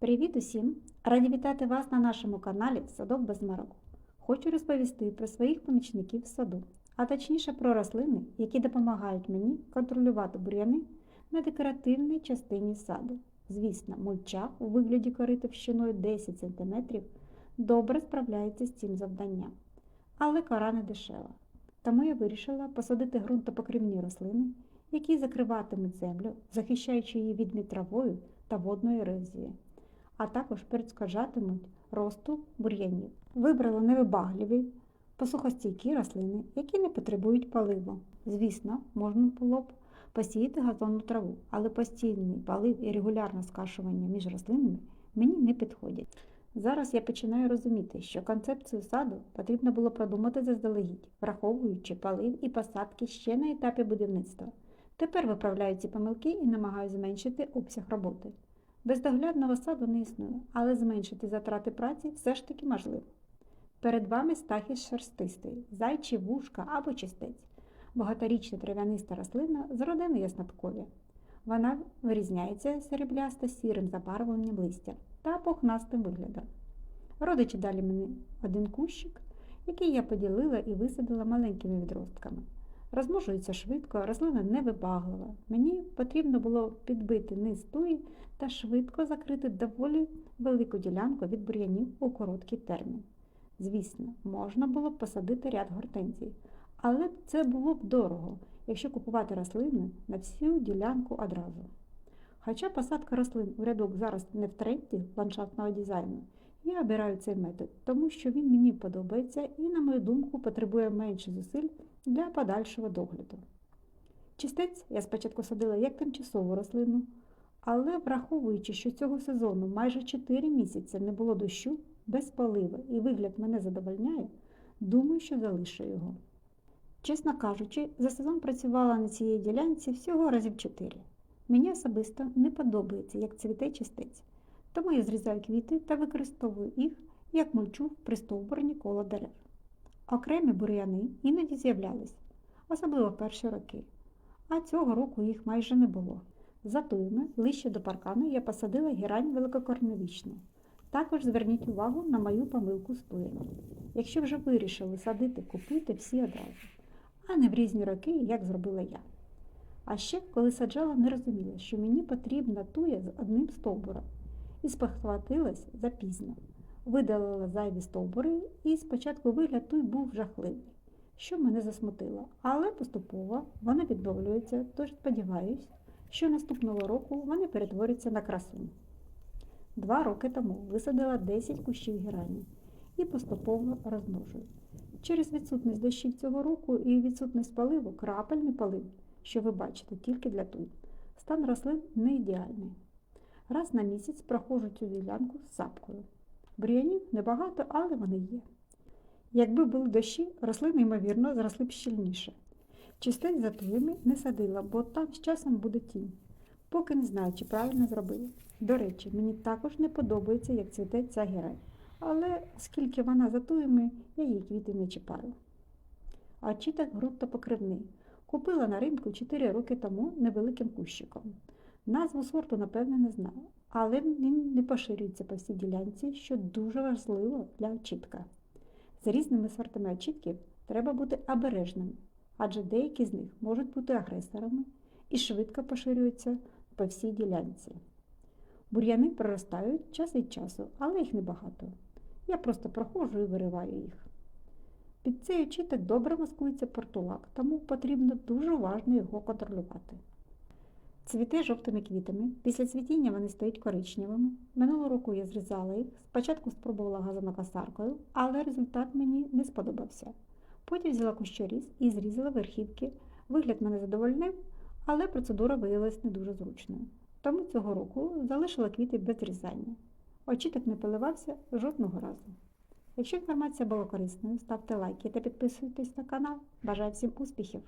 Привіт усім! Раді вітати вас на нашому каналі Садок без марок. Хочу розповісти про своїх помічників в саду, а точніше про рослини, які допомагають мені контролювати бур'яни на декоративній частині саду. Звісно, мульча у вигляді кори товщиною 10 см добре справляється з цим завданням. Але кора не дешева. Тому я вирішила посадити ґрунтопокривні рослини, які закриватимуть землю, захищаючи її від вітрової та водної ерозії а також перешкоджатимуть росту бур'янів. Вибрала невибагливі, посухостійкі рослини, які не потребують поливу. Звісно, можна було б посіяти газонну траву, але постійний полив і регулярне скашування між рослинами мені не підходять. Зараз я починаю розуміти, що концепцію саду потрібно було продумати заздалегідь, враховуючи полив і посадки ще на етапі будівництва. Тепер виправляю ці помилки і намагаюся зменшити обсяг роботи. Бездоглядного саду не існує, але зменшити затрати праці все ж таки можливо. Перед вами стахіс шерстистий, зайчі вушка або чистець, багаторічна трав'яниста рослина з родини ясноткові. Вона вирізняється сереблясто сірим забарвленням листя та пухнастим виглядом. Родичі далі мені один кущик, який я поділила і висадила маленькими відростками. Розмножується швидко, рослина невибаглива. Мені потрібно було підбити низ туї та швидко закрити доволі велику ділянку від бур'янів у короткий термін. Звісно, можна було б посадити ряд гортензій, але це було б дорого, якщо купувати рослини на всю ділянку одразу. Хоча посадка рослин у рядок зараз не в тренді ландшафтного дизайну, я обираю цей метод, тому що він мені подобається і, на мою думку, потребує менше зусиль для подальшого догляду. Чистець я спочатку садила як тимчасову рослину, але враховуючи, що цього сезону майже 4 місяці не було дощу без поливи і вигляд мене задовольняє, думаю, що залишу його. Чесно кажучи, за сезон працювала на цій ділянці всього разів 4. Мені особисто не подобається, як цвіте чистець, тому я зрізаю квіти та використовую їх як мульчу в пристовбурні коло дерев. Окремі бур'яни іноді з'являлись, особливо в перші роки, а цього року їх майже не було. За туями, ближче до паркану, я посадила герань великокорневічну. Також зверніть увагу на мою помилку з туями. Якщо вже вирішили садити, купуйте всі одразу, а не в різні роки, як зробила я. А ще, коли саджала, не розуміла, що мені потрібна туя з одним стовбуром, і спохватилась запізно. Видалила зайві стовбури, і спочатку вигляд туй був жахливий, що мене засмутило. Але поступово вона відновлюється, тож сподіваюсь, що наступного року вони перетворяться на красу. Два роки тому висадила 10 кущів герані і поступово розмножую. Через відсутність дощів цього року і відсутність поливу, крапельний полив, що ви бачите тільки для туй, стан рослин не ідеальний. Раз на місяць проходжу цю ділянку з сапкою. Бур'янів небагато, але вони є. Якби були дощі, рослини, ймовірно, зросли б щільніше. Чистець за туями не садила, бо там з часом буде тінь. Поки не знаю, чи правильно зробила. До речі, мені також не подобається, як цвіте ця гірань. Але оскільки вона за туями, я її квіти не чіпаю. А читак ґрунтопокривний. Купила на ринку 4 роки тому невеликим кущиком. Назву сорту, напевне, не знаю, але він не поширюється по всій ділянці, що дуже важливо для очітка. З різними сортами очітків треба бути обережним, адже деякі з них можуть бути агресорами і швидко поширюються по всій ділянці. Бур'яни проростають час від часу, але їх небагато. Я просто проходжу і вириваю їх. Під цей очіток добре маскується портулак, тому потрібно дуже уважно його контролювати. Цвіте жовтими квітами. Після цвітіння вони стають коричневими. Минулого року я зрізала їх. Спочатку спробувала газонокосаркою, але результат мені не сподобався. Потім взяла кущоріз і зрізала верхівки. Вигляд мене задовольнив, але процедура виявилась не дуже зручною. Тому цього року залишила квіти без зрізання. Очіток не поливався жодного разу. Якщо інформація була корисною, ставте лайки та підписуйтесь на канал. Бажаю всім успіхів!